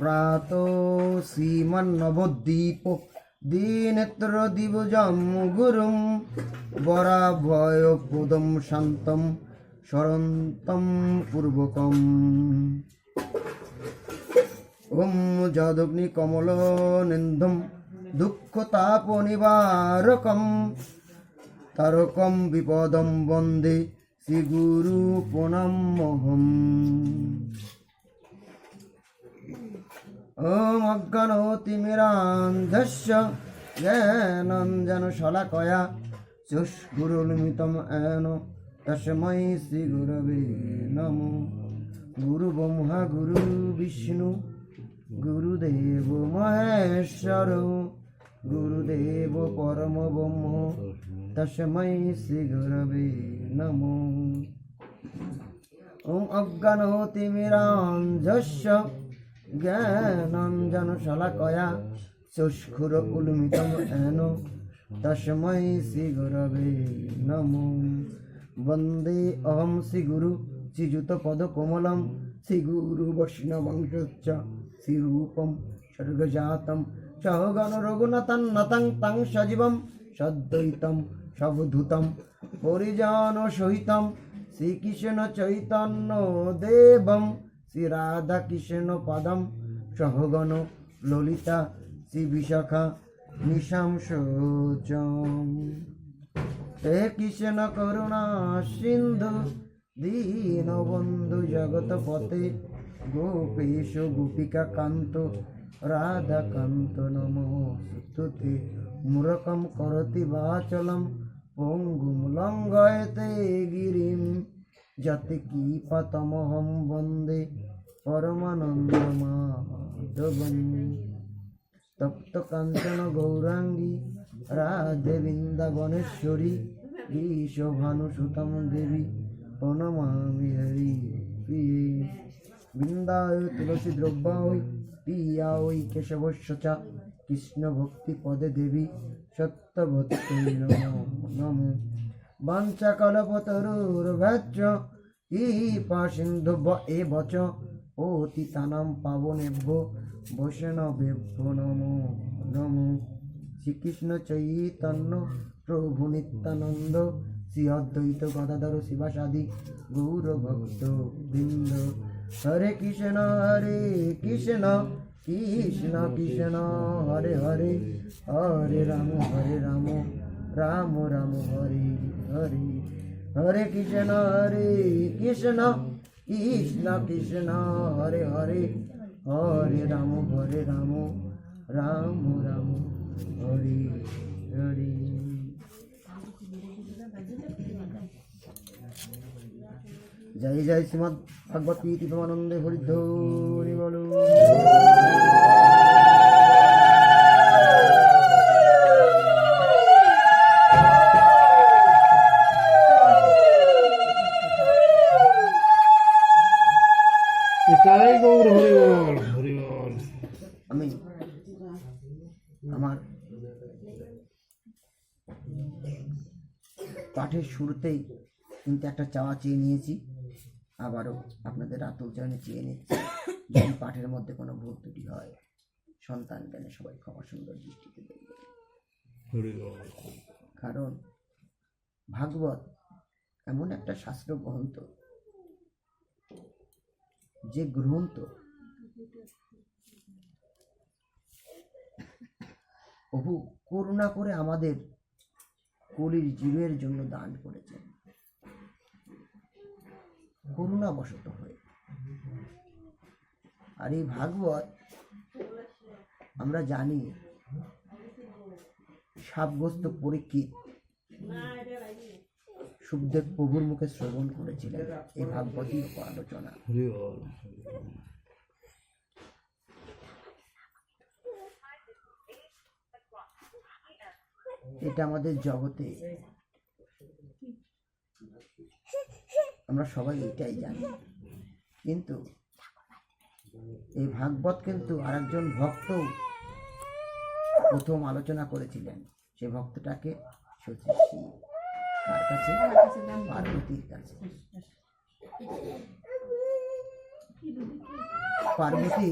প্রাত শ্রীমন্নবদ্বীপ দীনেত্র দিবজম গুরুম বরাভয় পদম শান্তম স্মরন্তম পূর্বকম ওম যদগ্নি কমল নিন্দম দুঃখ তাপ নিবারকম তারকম বিপদম বন্দে শ্রী গুরু প্রণামহম ওম অজ্ঞানতিমিরান্ধস্য জ্ঞানঞ্জন শলাকয়া চুষ্গুরুলমিতম এন। তস্मै শ্রী গুরবে নমো। গুরু ব্রহ্মা গুরু বিষ্ণু। গুরুদেব মহেশ্বর। গুরুদেব পরম জ্ঞানঞ্জন শলাকয়া চুষ্কুর উলমিতম এন তস্मै শ্রী গুরবে নমো। বন্দে অহম শ্রী গুরু শ্রীযুত পদ কোমলম শ্রী গুরু বৈষ্ণবংশ শ্রীরূপম স্বর্গজাতম সহগণ রঘুনাথং নতং তং সজীবম সদ্বৈতম সবধূতম পরিজন সহিতম শ্রীকৃষ্ণ চৈতন্য দেবম শ্রী রাধা কৃষ্ণ পদম সহগণ ললিতা শ্রী বিশাখা নিশাংসোচম হে কৃষ্ণ করুণা সিন্ধু দীনবন্ধু পতে গোপেশ গোপিকা কান্ত, রাধা কান্ত নমস্তুতে মূরকম করতি বাচলম, পঙ্গুম লঙ্ঘয়তে গিরিম। যতে কীপতমহম বন্দে পরমানন্দ মাধবম তপ্ত কাঞ্চন গৌরাঙ্গী রাধে বৃন্দাবনেশ্বরী বিশ্বভানুসুতম দেবী প্রণমামি হরি বৃন্দায় তুলসী দ্রব্যায় প্রিয়ায় কেশবস্য চ কৃষ্ণ ভক্তি পদে দেবী সত্যভক্তি নমো। কলপতরুর্ভ্যাচ্চ কৃপা সিন্ধু এ বচ পতিতানাম পাবনেভ্য বৈষ্ণবেভ্য নমো নমো শ্রীকৃষ্ণ চৈতন্য, প্রভু নিত্যানন্দ শ্রী অদ্বৈত গদাধর শিবাসাদি গৌর ভক্ত বৃন্দ। হরে কৃষ্ণ হরে কৃষ্ণ কৃষ্ণ কৃষ্ণ, হরে হরে হরে রাম হরে রাম রাম রাম, হরে হরে হরে কৃষ্ণ হরে কৃষ্ণ কৃষ্ণ কৃষ্ণ, হরে হরে হরে রাম হরে রাম রাম রাম, হরে হরে। জয় জয় শ্রীমদ ভগবতী তীর্থমানন্দে হরিধ্বনি বলো শুরুতেই কিন্তু একটা চাওয়া চেয়ে নিয়েছি। আবারও আপনাদের আতুল চরণে চেয়ে নিচ্ছি যদি পাঠের মধ্যে কোনো ভুল ত্রুটি হয়। সন্তান জ্ঞানে সবাই ক্ষমা সুন্দর দৃষ্টিতে দেখবে। কারণ ভাগবত এমন একটা শাস্ত্র গ্রন্থ যে গ্রন্থ প্রভু করুণা করে আমাদের কলির জীবের জন্য দান করেছেন। করুণা বশত হয়ে। আর এই ভাগবত আমরা জানি সাবগ্রস্ত পরীক্ষিত সুখদেব প্রভুর মুখে শ্রবণ করেছিলেন। এই ভাগবতী আলোচনা এটা আমাদের জগতে। আমরা সবাই এটাই জানি। কিন্তু এই ভাগবত কিন্তু আরেকজন ভক্ত প্রথম আলোচনা করেছিলেন। সে ভক্তটাকে কাছে পার্বতীর কাছে। পার্বতী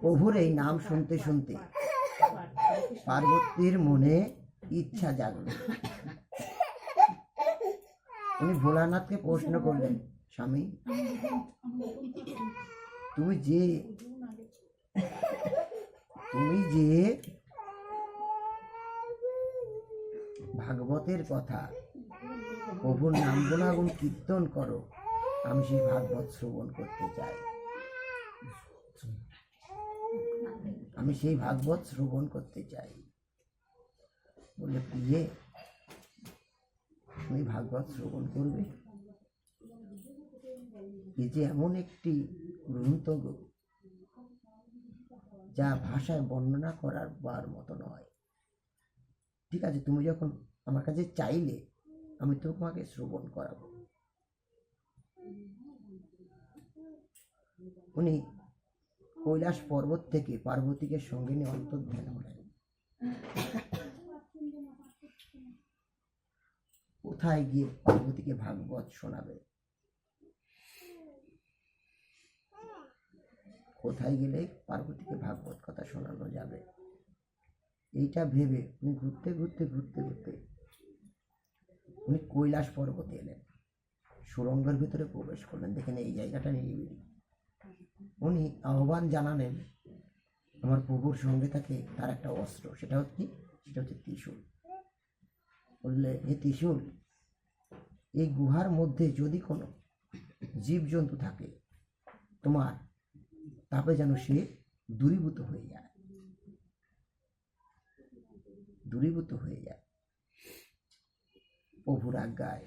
প্রভুর এই নাম শুনতে শুনতে পার্বতীর মনে ইচ্ছা জাগল। উনি ভোলানাথকে প্রশ্ন করলেন, স্বামী, তুমি যে তুমি যে ভাগবতের কথা, প্রভুর নাম গুণাগুণ কীর্তন করো, আমি সেই ভাগবত শ্রবণ করতে চাই। আমি সেই ভাগবত শ্রবণ করতে চাই। বলে প্রিয়ে, তুমি ভাগবত শ্রবণ করবে? এ যে এমন একটি গ্রন্থ যা ভাষায় বর্ণনা করার বার মতো নয়। ঠিক আছে, তুমি যখন আমার কাছে চাইলে, আমি তোমাকে শ্রবণ করাবো। উনি কৈলাস পর্বত থেকে পার্বতীকে সঙ্গে নিয়ে অন্তর্ধান হলেন কোথায় গিয়ে পার্বতীকে ভাগবত শোনাবে? কোথায় গেলে পার্বতীকে ভাগবত কথা শোনানো যাবে? এইটা ভেবে উনি ঘুরতে ঘুরতে ঘুরতে ঘুরতে উনি কৈলাস পর্বতে এলেন। সুরঙ্গের ভিতরে প্রবেশ করলেন। দেখেন এই জায়গাটা নিরিবিলি। উনি আহ্বান জানালেন, আমার প্রভুর সঙ্গে থাকে তার একটা অস্ত্র, সেটা হচ্ছে? সেটা হচ্ছে ত্রিশূল। বললে এ ত্রিশূল, এই গুহার মধ্যে যদি কোনো জীবজন্তু থাকে, তোমার তাপে যেন সে দূরীভূত হয়ে যায়। দূরীভূত হয়ে যায়। প্রভুর আজ্ঞায়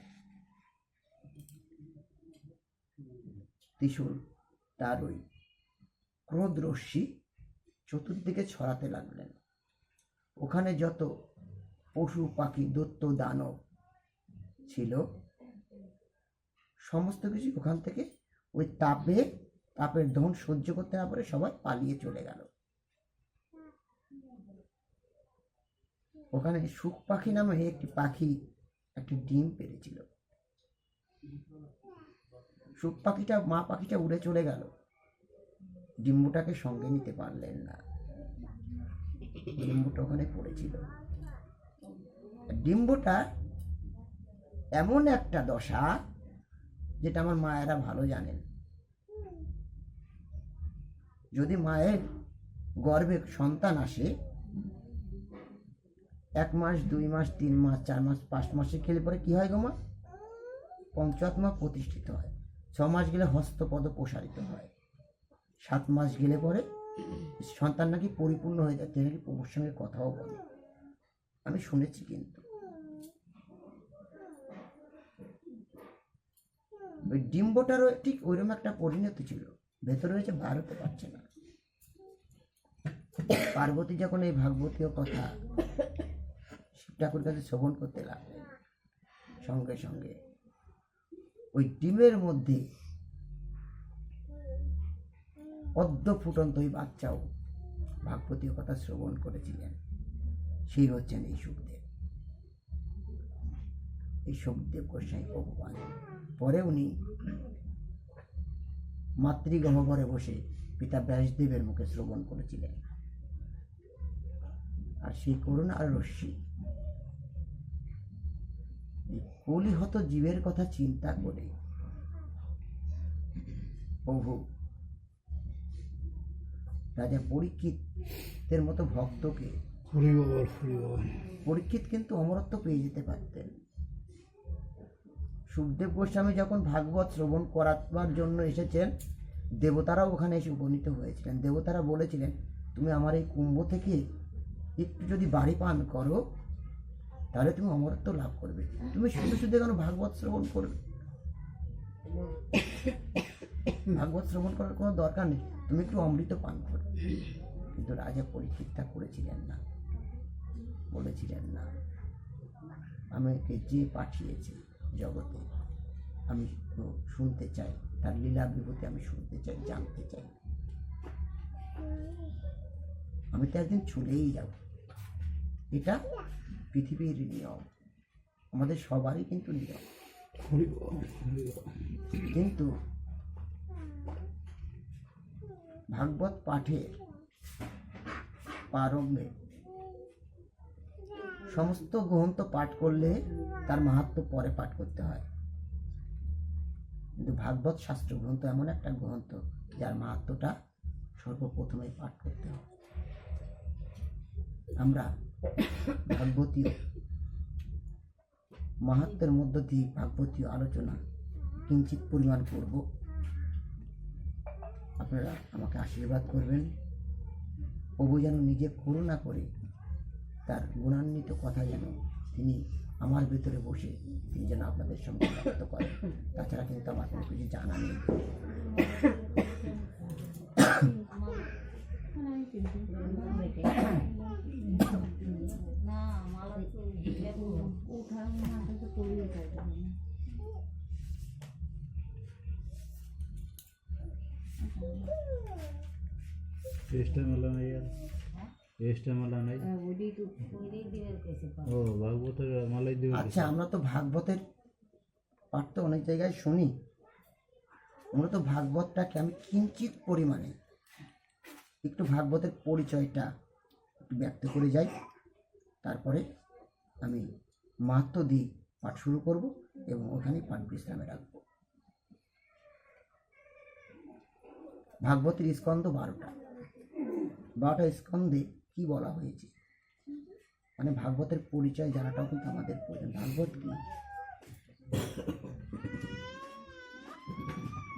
ত্রিশূল তার ওই ক্রোধ রশ্মি চতুর্দিকে ছড়াতে লাগলেন। ওখানে যত পশু, পাখি দত্ত দানব ছিল, সমস্ত কিছু ওখান থেকে ওই তাপে, তাপের ধন সহ্য করতে না পারে সবাই পালিয়ে চলে গেল। ওখানে সুখ পাখি নামে একটি পাখি, একটি ডিম পেরেছিল। সুখ পাখিটা, মা পাখিটা উড়ে চলে গেল। ডিম্বুটাকে সঙ্গে নিতে পারলেন না। ডিম্বুটা ওখানে পড়েছিল। ডিম্বুটা এমন একটা দশা যেটা আমার মায়েরা ভালো জানেন। যদি মায়ের গর্ভে সন্তান আসে, এক মাস, দুই মাস, তিন মাস, চার মাস, পাঁচ মাসে খেলে পরে কি হয় গো মা? পঞ্চাত্মা প্রতিষ্ঠিত হয়। ছ মাস গেলে হস্তপদ প্রসারিত হয়। সাত মাস গেলে পরে সন্তান নাকি পরিপূর্ণ হয়ে যায় তিনি নাকি প্রভুর সঙ্গে কথাও বলে। আমি শুনেছি কিন্তু। ওই ডিম্বটারও ঠিক ওইরকম একটা পরিণতি ছিল। ভেতরে রয়েছে বার হতে পারছে না। পার্বতী যখন এই ভাগবতীয় কথা শিব ঠাকুর কাছে শ্রবণ করতে লাগলেন সঙ্গে সঙ্গে ওই ডিমের মধ্যে পদ্ম ফুটন্ত ওই বাচ্চাও ভাগবতীয় কথা শ্রবণ করেছিলেন। সেই হচ্ছেন এই সুখদেব। এই সুখদেব গোস্বাই ভগবান। পরে উনি মাতৃগহ্বরে বসে পিতা ব্যাসদেবের মুখে শ্রবণ করেছিলেন। আর সেই করুণ আর রশ্মি। কলিহত জীবের কথা চিন্তা করে প্রভু রাজা পরীক্ষিতের মতো ভক্তকে পরীক্ষিত কিন্তু অমরত্ব পেয়ে যেতে পারতেন। সুখদেব গোস্বামী যখন ভাগবত শ্রবণ করাবার জন্য এসেছেন দেবতারাও ওখানে এসে উপনীত হয়েছিলেন। দেবতারা বলেছিলেন তুমি আমার এই কুম্ভ থেকে একটু যদি বাড়ি পান করো তাহলে তুমি অমরত্ব লাভ করবে। তুমি শুধু শুধু কেন ভাগবত শ্রবণ করবে? ভাগবত শ্রবণ করার কোনো দরকার নেই। তুমি একটু অমৃত পান করবে কিন্তু রাজা পরীক্ষিত তা করেছিলেন না। বলেছিলেন না আমাকে যে পাঠিয়েছে জগতে আমি তো শুনতে চাই। তার লীলা বিভূতি আমি শুনতে চাই জানতে চাই। আমি তো একদিন চলেই যাব। এটা পৃথিবীর নিয়ম। আমাদের সবারই কিন্তু নিয়ম। কিন্তু ভাগবত পাঠের প্রারম্ভে সমস্ত গ্রন্থ পাঠ করলে তার মাহাত্ম পরে পাঠ করতে হয়। কিন্তু ভাগবত শাস্ত্র গ্রন্থ এমন একটা গ্রন্থ যার মাহাত্মটা সর্বপ্রথমে পাঠ করতে হয়। আমরা ভাগবতীয় মাহাত্মের মধ্য দিয়ে ভাগবতীয় আলোচনা কিঞ্চিত পরিমাণ করব। আপনারা আমাকে আশীর্বাদ করবেন। প্রভু যেন নিজে করুণা করে তার গুণান্বিত কথা যেন তিনি আমার ভিতরে বসে তিনি যেন আপনাদের সঙ্গে ব্যক্ত করেন। তাছাড়া কিন্তু আমার কোনো কিছু জানা নেই। না এক্সট্রা মেলা নেই আর এক্সট্রা মেলা নেই ও ভাগবতের মালাই আচ্ছা আমরা তো ভাগবতের পাঠ তো অনেক জায়গায় শুনি আমরা তো ভাগবতটাকে আমি কিঞ্চিত পরিমাণে একটু ভাগবতের পরিচয়টা একটু ব্যক্ত করে যাই তারপরে আমি মাহাত্ম দিয়ে পাঠ শুরু করব এবং ওখানে পাঠ বিশ্রামে রাখব ভাগবতের স্কন্ধ বারোটা বারোটা স্কন্ধে কি বলা হয়েছে? মানে ভাগবতের পরিচয় জানাটাও কিন্তু আমাদের প্রয়োজন। ভাগবত কি?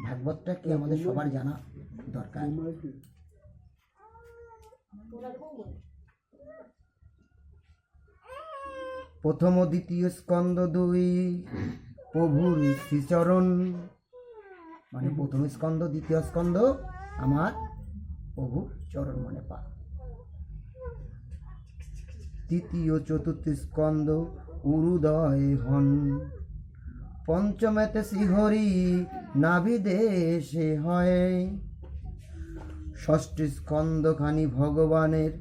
ভাগবতটা কি আমাদের সবার জানা দরকার? প্রথম ও দ্বিতীয় স্কন্দ দুই প্রভুর শ্রীচরণ মানে প্রথম স্কন্দ দ্বিতীয় স্কন্দ আমার প্রভুর চরণ মনে পা। তৃতীয়, চতুর্থ স্কন্দ উরুদয় হন। পঞ্চমেতে শ্রীহরি নাভিদেশে হয়। ষষ্ঠ স্কন্দখানি ভগবানের।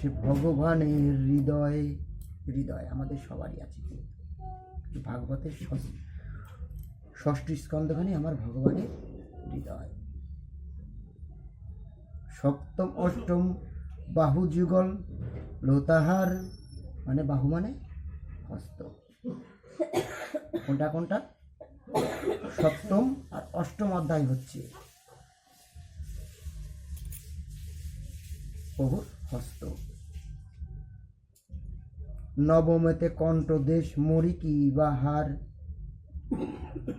সে ভগবানের হৃদয় হৃদয় আমাদের সবারই আছে ভাগবতের ষষ্ঠ- স্কন্দখানি আমার ভগবানের হৃদয়। সপ্তম অষ্টম বাহু যুগল লোতাহার মানে বাহু মানে হস্ত। কোনটা কোনটা? সপ্তম আর অষ্টম অধ্যায় হচ্ছে প্রভুর হস্ত। নবমেতে কণ্ঠ দেশ মরিকি বা হার।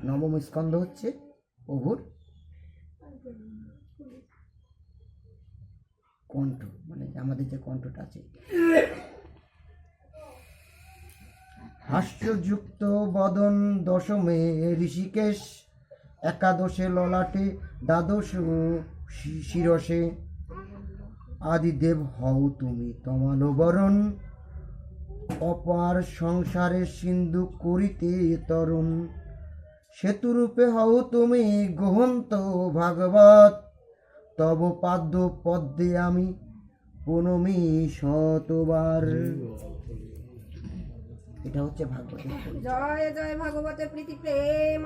নবম স্কন্ধ হচ্ছে প্রভুর কণ্ঠ মানে আমাদের যে কণ্ঠটা আছে। হাস্যযুক্ত বদন দশমে ঋষিকেশ, একাদশে ললাটে দ্বাদশ শিরসে। আদিদেব হও তুমি তমালো বরণ অপার সংসারে সিন্ধু করিতে তরুণ। সেতুরূপে হও তুমি গ্রহন্ত ভাগবত তব পাদ্য পদ্মে আমি প্রণমী শতবার। এটা হচ্ছে পরিচয়। জয় জয় ভাগবতের প্রীতি প্রেম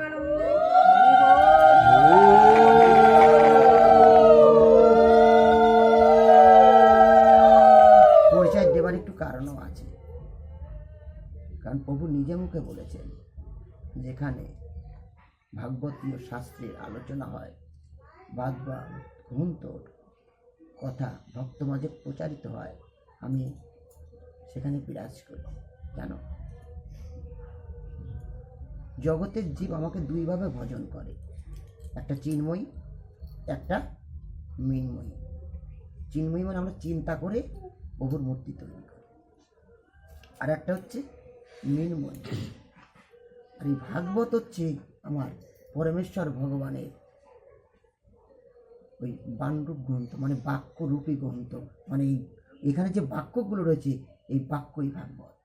পরিচয় দেবার একটু কারণও আছে। কারণ প্রভু নিজে মুখে বলেছেন যেখানে ভাগবতীয় শাস্ত্রের আলোচনা হয় বাদ বা গ্রন্থর কথা ভক্ত মাঝে প্রচারিত হয়, আমি সেখানে বিরাজ করি। জানো? জগতের জীব আমাকে দুইভাবে ভজন করে। একটা চিন্ময়ী, একটা মিনময়ী। চিন্ময়ী মানে আমরা চিন্তা করে প্রভুর মূর্তি তৈরি করি। আর একটা হচ্ছে মৃন্ময়ী। আর এই ভাগবত হচ্ছে আমার পরমেশ্বর ভগবানের ওই বানরূপ গ্রন্থ মানে বাক্যরূপী গ্রন্থ মানে এই, এখানে যে বাক্যগুলো রয়েছে, এই বাক্যই ভাগবত।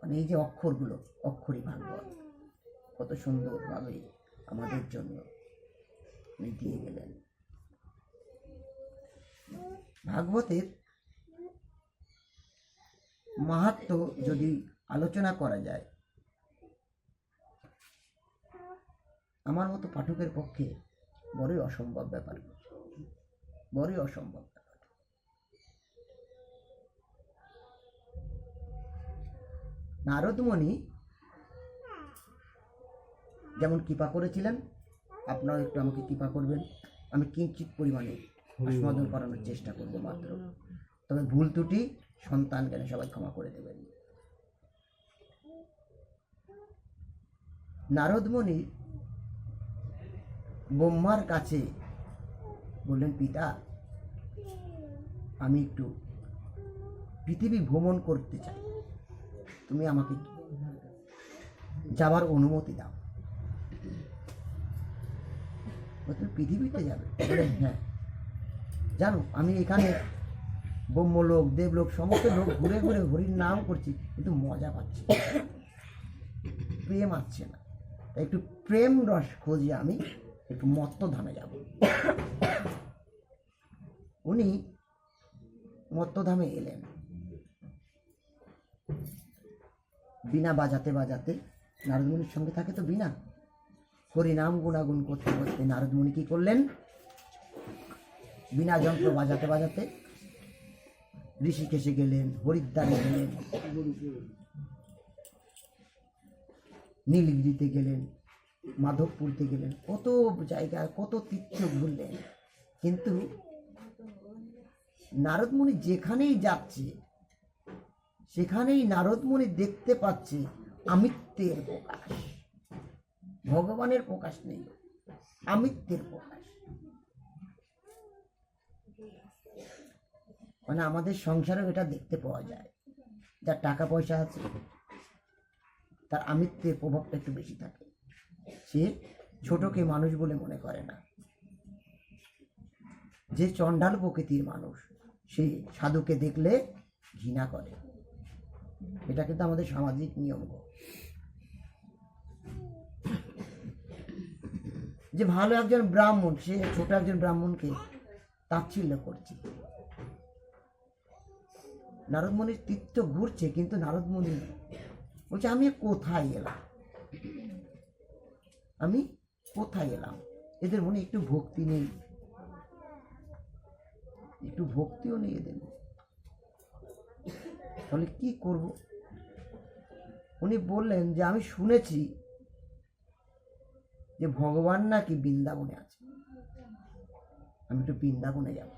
মানে এই যে অক্ষরগুলো, অক্ষরই ভাগবত। কত সুন্দরভাবে আমাদের জন্য উনি দিয়ে গেলেন। ভাগবতের মাহাত্ম যদি আলোচনা করা যায়, আমার মতো পাঠকের পক্ষে বড়ই অসম্ভব ব্যাপার। বড়ই অসম্ভব ব্যাপার। নারদমণি যেমন কৃপা করেছিলেন আপনারা একটু আমাকে কৃপা করবেন। আমি কিঞ্চিত পরিমাণে আস্বাদন করানোর চেষ্টা করব মাত্র। তবে ভুল ত্রুটি সন্তান জ্ঞানে সবাই ক্ষমা করে দেবেন। নারদমণি ব্রহ্মার কাছে বললেন, পিতা, আমি একটু পৃথিবী ভ্রমণ করতে চাই। তুমি আমাকে যাওয়ার অনুমতি দাও। তুমি পৃথিবীতে যাবে? হ্যাঁ। জানো, আমি এখানে ব্রহ্মলোক, দেবলোক, সমস্ত লোক ঘুরে ঘুরে হরির নাম করছি, কিন্তু মজা পাচ্ছি প্রেম আসছে না। একটু প্রেম রস খুঁজি আমি। একটু মত্ত ধামে যাব। উনি মত্তধামে এলেন। বিনা বাজাতে বাজাতে নারদমণির সঙ্গে থাকে তো বিনা হরিনাম গুণাগুণ করতে করতে নারদমণি কি করলেন? বিনা যন্ত্র বাজাতে বাজাতে ঋষিকেশে গেলেন, হরিদ্বারে গেলেন, নীলগিরিতে গেলেন মাধবপুরতে গেলেন। কত জায়গায় কত তীর্থ ঘুরলেন। কিন্তু নারদমণি যেখানেই যাচ্ছে, সেখানেই নারদমণি দেখতে পাচ্ছে আমিত্বের প্রকাশ। ভগবানের প্রকাশ নেই, আমিত্বের প্রকাশ। মানে আমাদের সংসারেও এটা দেখতে পাওয়া যায়। যার টাকা পয়সা আছে, তার আমিত্বের প্রভাবটা একটু বেশি থাকে। সে ছোটকে মানুষ বলে মনে করে না। যে চণ্ডাল প্রকৃতির মানুষ, সে সাধুকে দেখলে ঘৃণা করে। এটা কিন্তু আমাদের সামাজিক নিয়ম যে ভালো একজন ব্রাহ্মণ, সে ছোট একজন ব্রাহ্মণকে তাচ্ছিল্য করছে। নারদমণির তীর্থ ঘুরছে, কিন্তু নারদমণি বলছে, আমি কোথায় এলাম? আমি কোথায় এলাম? এদের মনে একটু ভক্তি নেই। একটু ভক্তিও নেই এদের। তাহলে কি করব? উনি বললেন যে, আমি শুনেছি যে ভগবান নাকি বৃন্দাবনে আছে। আমি একটু বৃন্দাবনে যাব।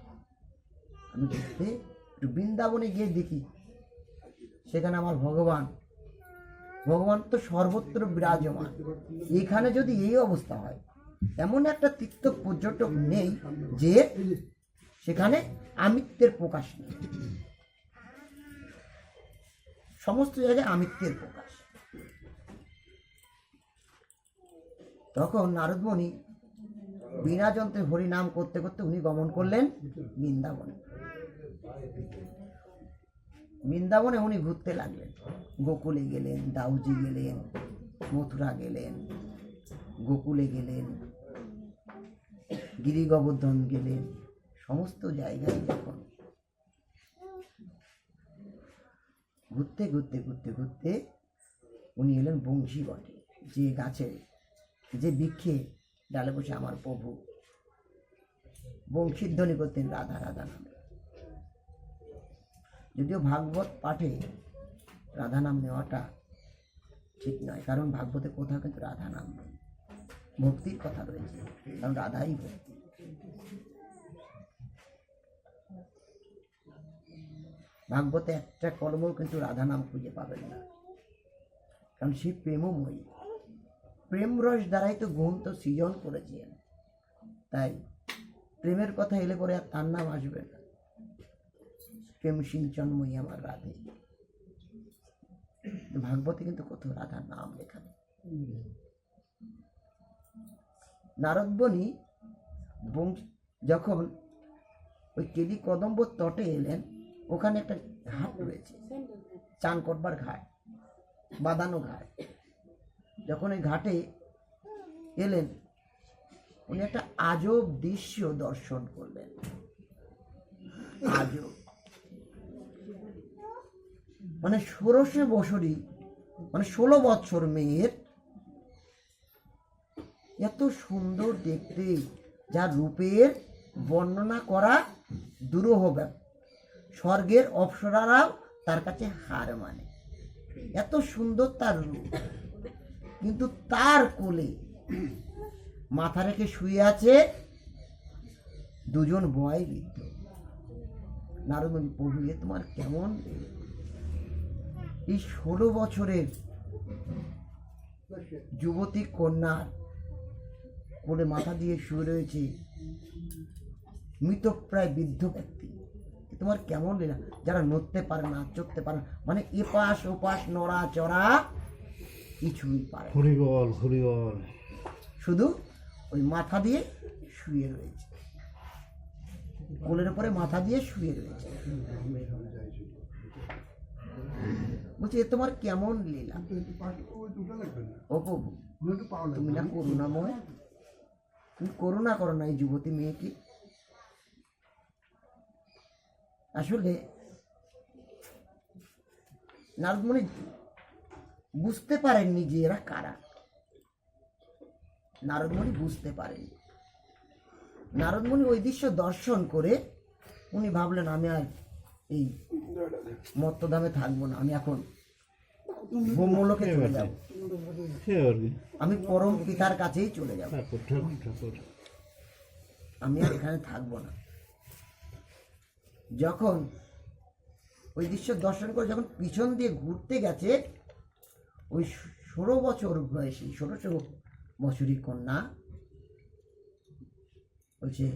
আমি ঘুরতে একটু বৃন্দাবনে গিয়ে দেখি। সেখানে আমার ভগবান ভগবান তো সর্বত্র বিরাজমান। এখানে যদি এই অবস্থা হয়, এমন একটা তীর্থ পর্যটক নেই যে সেখানে আমিত্বের প্রকাশ নেই। সমস্ত জায়গায় আমিত্বের প্রকাশ। তখন নারদমণি বিনা যন্ত্রে হরি নাম করতে করতে উনি গমন করলেন বৃন্দাবনে। বৃন্দাবনে উনি ঘুরতে লাগলেন। গোকুলে গেলেন, দাউজি গেলেন, মথুরা গেলেন, গোকুলে গেলেন গিরি গোবর্ধন গেলেন, সমস্ত জায়গায় যখন ঘুরতে ঘুরতে ঘুরতে ঘুরতে উনি এলেন বংশী বটে যে গাছে যে বৃক্ষে ডালে বসে আমার প্রভু। বংশীর ধ্বনি করতেন রাধা রাধা নামে। যদিও ভাগবত পাঠে রাধা নাম নেওয়াটা ঠিক নয়, কারণ ভাগবতে কোথাও কিন্তু রাধা নাম নেই। ভক্তির কথা রয়েছে, কারণ রাধাই ভক্তি। ভাগবতে একটা কর্মও কিন্তু রাধা নাম খুঁজে পাবেন না, কারণ সে প্রেমময়ী। প্রেম রস দ্বারাই তো গুণ তো সৃজন করেছেন, তাই প্রেমের কথা এলে পরে আর তার নাম আসবে না। প্রেম সিঞ্চনময়ী আমার রাধে। ভাগবতে কিন্তু কোথাও রাধার নাম লেখা। নেই নারদবনি বংশ- যখন ওই কেলি কদম্ব তটে এলেন, ওখানে একটা ঘাট রয়েছে। চান করবার ঘাট, বাঁধানো ঘাট। যখন ওই ঘাটে এলেন, উনি একটা আজব দৃশ্য দর্শন করলেন। আজব। মানে ষোড়শে বছরই মানে ষোলো বছর মেয়ের এত সুন্দর দেখতে, যা রূপের বর্ণনা করা দুরূহ ব্যাপার স্বর্গের অপ্সরারাও তার কাছে হার মানে। এত সুন্দর তার রূপ। কিন্তু তার কোলে মাথা রেখে শুয়ে আছে দুজন বয় বৃদ্ধ। নারদমণি প্রভু তোমার কেমন এই ষোলো বছরের যুবতী কন্যার কোলে মাথা দিয়ে শুয়ে রয়েছে মৃতপ্রায় বৃদ্ধ ব্যক্তি। তোমার কেমন লীলা? যারা নড়তে পারে না চড়তে পারে না মানে এপাশ ওপাশ নড়া চড়া কিছুই পারে হরিবল হরিবল। শুধু ওই মাথা দিয়ে শুয়ে রয়েছে। কোলের উপরে মাথা দিয়ে শুয়ে রয়েছে। বলছি এ তোমার কেমন লীলা? ও প্রভু তুমি না করুণাময়। তুমি করুণা করো না এই যুবতী মেয়েকে। আসলে নারদমণি বুঝতে পারেননি যে এরা কারা। নারদমণি বুঝতে পারেনি নারদমণি ওই দৃশ্য দর্শন করে উনি ভাবলেন আমি আর এই মত্তধামে থাকব না। আমি এখন ব্রহ্মলোকে চলে যাব আমি পরম পিতার কাছেই চলে যাব। আমি আর এখানে থাকব না। যখন ওই দৃশ্য দর্শন করে যখন পিছন দিয়ে ঘুরতে গেছে ওই ষোলো বছর বয়সী ষোলোশো বছরই কন্যা বলছে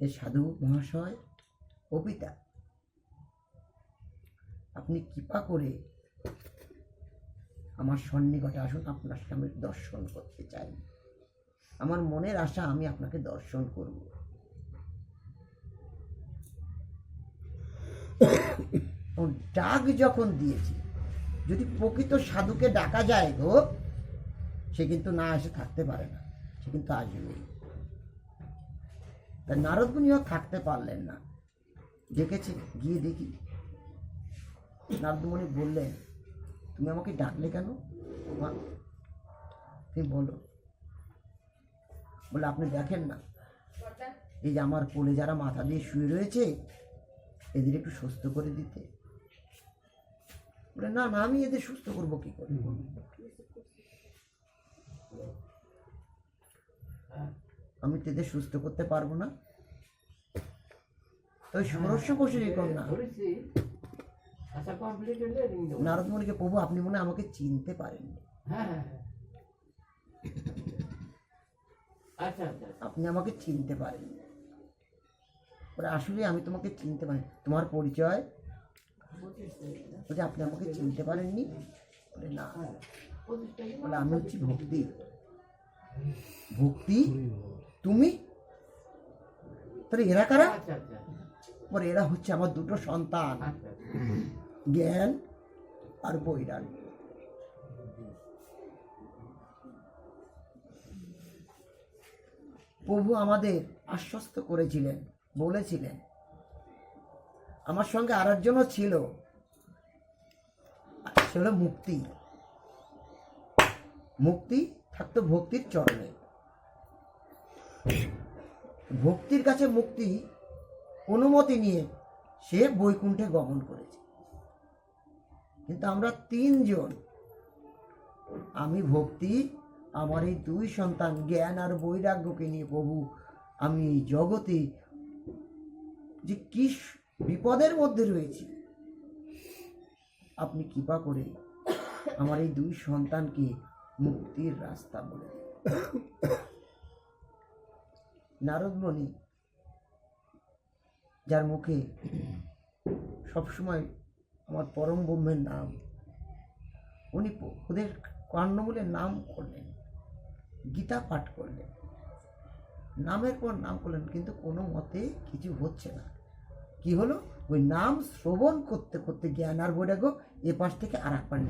এ সাধু মহাশয় ও পিতা আপনি কৃপা করে আমার সন্নিকটে আসুন আপনার আমি দর্শন করতে চাই। আমার মনের আশা, আমি আপনাকে দর্শন করব। ডাক যখন দিয়েছি, যদি প্রকৃত সাধুকে ডাকা যায় গো, সে কিন্তু না এসে থাকতে পারে না, সে কিন্তু আসবে তা নারদমুনিও থাকতে পারলেন না। ডেকেছে গিয়ে দেখি। নারদমণি বললেন তুমি আমাকে ডাকলে কেন? মা তুমি বলো। বলে আপনি দেখেন না। এই যে আমার কোলে যারা মাথা দিয়ে শুয়ে রয়েছে এদের একটু সুস্থ করে দিতে। বলে না না আমি এদের সুস্থ করব কি করে? আমি তো এদের সুস্থ করতে পারব না। তো ওই ষোড়শ বছরই কন্যা? নারদমণিকে প্রভু আপনি মনে আমাকে চিনতে পারেননি। আপনি আমাকে চিনতে পারেননি। বলে আসলে আমি তোমাকে চিনতে পারি তোমার পরিচয়? বলছে আপনি আমাকে চিনতে পারেননি? বলে না। বলে আমি হচ্ছি ভক্তি। ভক্তি? তুমি? তাহলে এরা কারা? বলে এরা হচ্ছে আমার দুটো সন্তান। জ্ঞান আর বৈরাগ্য। প্রভু আমাদের আশ্বস্ত করেছিলেন, বলেছিলেন। আমার সঙ্গে আর একজনও ছিল সে হলো মুক্তি। মুক্তি থাকতো ভক্তির চরণে। ভক্তির কাছে মুক্তি অনুমতি নিয়ে সে বৈকুণ্ঠে গমন করেছে। কিন্তু আমরা তিনজন আমি ভক্তি, আমার এই দুই সন্তান জ্ঞান আর বৈরাগ্যকে নিয়ে প্রভু, আমি জগতে যে কি বিপদের মধ্যে রয়েছি, আপনি কৃপা করে আমার এই দুই সন্তানকে মুক্তির রাস্তা বলে। নারদমণি যার মুখে সবসময় আমার পরম ব্রহ্মের নাম। উনি ওদের কর্ণমূলের নাম করলেন, গীতা পাঠ করলেন। নামের পর নাম করলেন, কিন্তু কোনো মতে কিছু হচ্ছে না। কি হলো? ওই নাম শ্রবণ করতে করতে জ্ঞান আর বৈরাগ্য এ পাশ থেকে আর এক পাশ